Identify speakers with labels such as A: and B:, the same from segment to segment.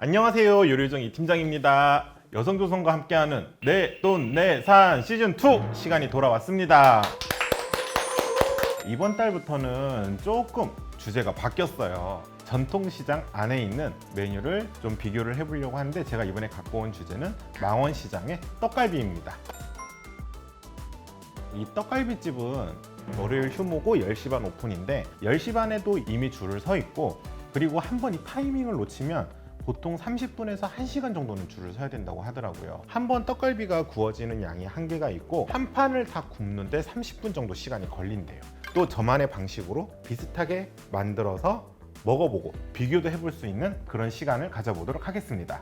A: 안녕하세요. 요리요정 이 팀장입니다. 여성조선과 함께하는 내돈 내산 시즌 2 시간이 돌아왔습니다. 이번 달부터는 조금 주제가 바뀌었어요. 전통시장 안에 있는 메뉴를 좀 비교를 해보려고 하는데 제가 이번에 갖고 온 주제는 망원시장의 떡갈비입니다. 이 떡갈비집은 월요일 휴무고 10시 반 오픈인데 10시 반에도 이미 줄을 서 있고 그리고 한 번 이 타이밍을 놓치면 보통 30분에서 1시간 정도는 줄을 서야 된다고 하더라고요. 한 번 떡갈비가 구워지는 양이 한계가 있고 한 판을 다 굽는데 30분 정도 시간이 걸린대요. 또 저만의 방식으로 비슷하게 만들어서 먹어보고 비교도 해볼 수 있는 그런 시간을 가져보도록 하겠습니다.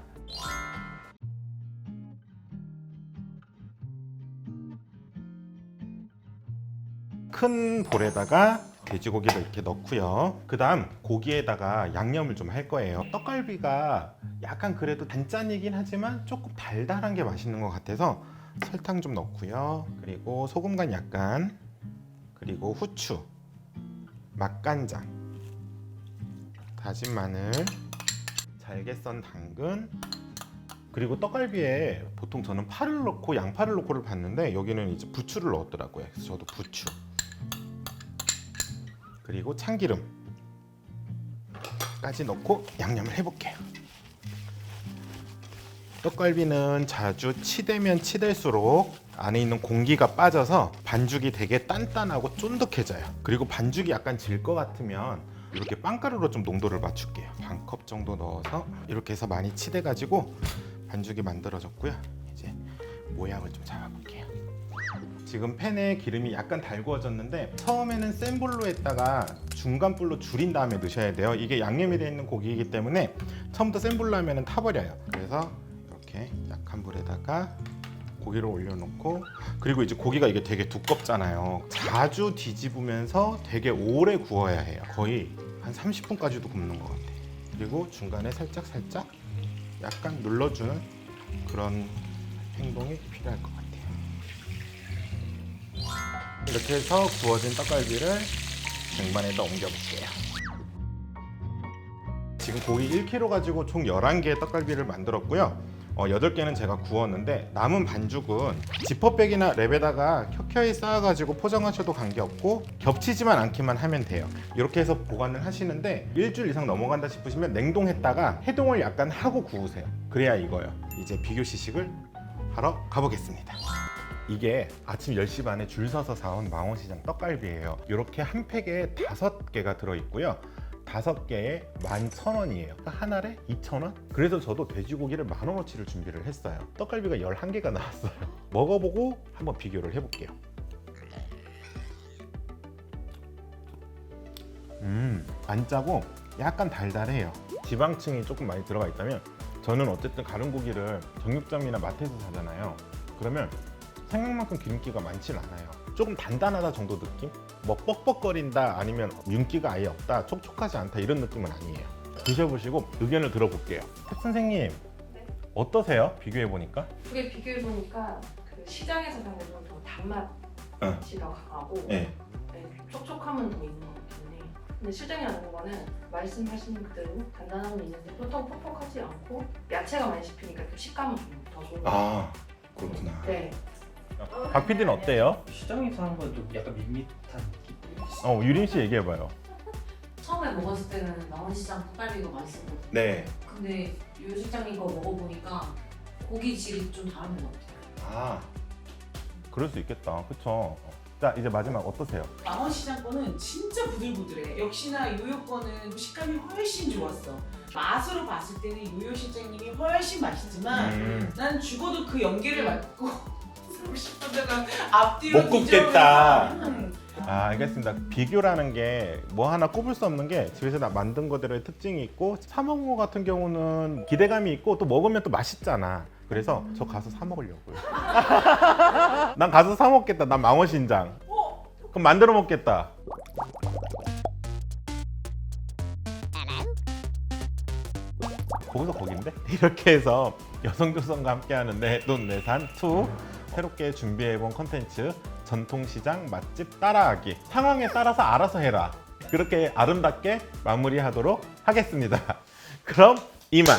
A: 큰 볼에다가 돼지고기를 이렇게 넣고요. 그 다음 고기에다가 양념을 좀 할 거예요. 떡갈비가 약간 그래도 단짠이긴 하지만 조금 달달한 게 맛있는 것 같아서 설탕 좀 넣고요. 그리고 소금 간 약간, 그리고 후추, 맛간장, 다진 마늘, 잘게 썬 당근, 그리고 떡갈비에 보통 저는 파를 넣고 양파를 넣고를 봤는데 여기는 이제 부추를 넣었더라고요. 그래서 저도 부추. 그리고 참기름까지 넣고 양념을 해볼게요. 떡갈비는 자주 치대면 치댈수록 안에 있는 공기가 빠져서 반죽이 되게 단단하고 쫀득해져요. 그리고 반죽이 약간 질 것 같으면 이렇게 빵가루로 좀 농도를 맞출게요. 반 컵 정도 넣어서 이렇게 해서 많이 치대가지고 반죽이 만들어졌고요. 이제 모양을 좀 잡아볼게요. 지금 팬에 기름이 약간 달구어졌는데 처음에는 센 불로 했다가 중간 불로 줄인 다음에 넣으셔야 돼요. 이게 양념이 되어 있는 고기이기 때문에 처음부터 센 불로 하면 타버려요. 그래서 이렇게 약한 불에다가 고기를 올려놓고 그리고 이제 고기가 이게 되게 두껍잖아요. 자주 뒤집으면서 되게 오래 구워야 해요. 거의 한 30분까지도 굽는 것 같아요. 그리고 중간에 살짝 살짝 약간 눌러주는 그런 행동이 필요할 것 같아요. 이렇게 해서 구워진 떡갈비를 쟁반에다 옮겨볼게요. 지금 고기 1kg 가지고 총 11개의 떡갈비를 만들었고요. 어, 8개는 제가 구웠는데 남은 반죽은 지퍼백이나 랩에다가 켜켜이 쌓아가지고 포장하셔도 관계없고 겹치지만 않기만 하면 돼요. 이렇게 해서 보관을 하시는데 일주일 이상 넘어간다 싶으시면 냉동했다가 해동을 약간 하고 구우세요. 그래야 이거요. 이제 비교 시식을 하러 가보겠습니다. 이게 아침 10시 반에 줄 서서 사온 망원시장 떡갈비예요. 이렇게 한 팩에 다섯 개가 들어있고요. 다섯 개에 11,000원이에요. 하나에 2,000원? 그래서 저도 돼지고기를 만 원어치를 준비를 했어요. 떡갈비가 11개가 나왔어요. 먹어보고 한번 비교를 해볼게요. 음, 안 짜고 약간 달달해요. 지방층이 조금 많이 들어가 있다면 저는 어쨌든 가른 고기를 정육점이나 마트에서 사잖아요. 그러면 생각만큼 기름기가 많진 않아요. 조금 단단하다 정도 느낌? 뭐 뻑뻑거린다 아니면 윤기가 아예 없다, 촉촉하지 않다 이런 느낌은 아니에요. 드셔보시고 의견을 들어볼게요. 탭 선생님
B: 네.
A: 어떠세요? 비교해 보니까?
B: 두개 비교해 보니까 그 시장에서 사는 건더 단맛이 더 강하고
A: 네.
B: 네, 촉촉함은 더 있는 것 해. 근데 시장에 하는 거는 말씀하시는 그대로 단단함은 있는데 그렇다고 퍽퍽하지 않고 야채가 많이 씹히니까 그 식감은 좀더 좋은 것 같아요.
A: 아 그렇구나.
B: 네.
A: 박 PD는 어때요?
C: 시장에서 하는 건좀 약간 밋밋한 느낌?
A: 어 유린 씨 얘기해봐요.
D: 처음에 먹었을 때는 망원시장 떡갈비가 맛있었거든요.
A: 네.
D: 근데 요 실장 이거 먹어보니까 고기 질이 좀 다른 것 같아요.
A: 아 그럴 수 있겠다. 그쵸? 자 이제 마지막 어떠세요?
E: 망원시장 거는 진짜 부들부들해. 역시나 요요 거는 식감이 훨씬 좋았어. 맛으로 봤을 때는 요요 실장님이 훨씬 맛있지만
A: 음.
E: 난 죽어도 그 연계를 맡고 쓰고 싶다가 앞뒤로
A: 못 굽겠다.
E: 음,
A: 아 알겠습니다. 비교라는 게 뭐 하나 꼽을 수 없는 게 집에서 나 만든 것들의 특징이 있고 사 먹은 거 같은 경우는 기대감이 있고 또 먹으면 또 맛있잖아. 그래서 저 가서 사 먹으려고요. 난 가서 사 먹겠다. 난 망원신장.
E: 어?
A: 그럼 만들어 먹겠다. 거기서 거긴데? 이렇게 해서 여성조선과 함께 하는데 돈 내산 2 새롭게 준비해본 컨텐츠 전통시장 맛집 따라하기 상황에 따라서 알아서 해라 그렇게 아름답게 마무리하도록 하겠습니다 그럼 이만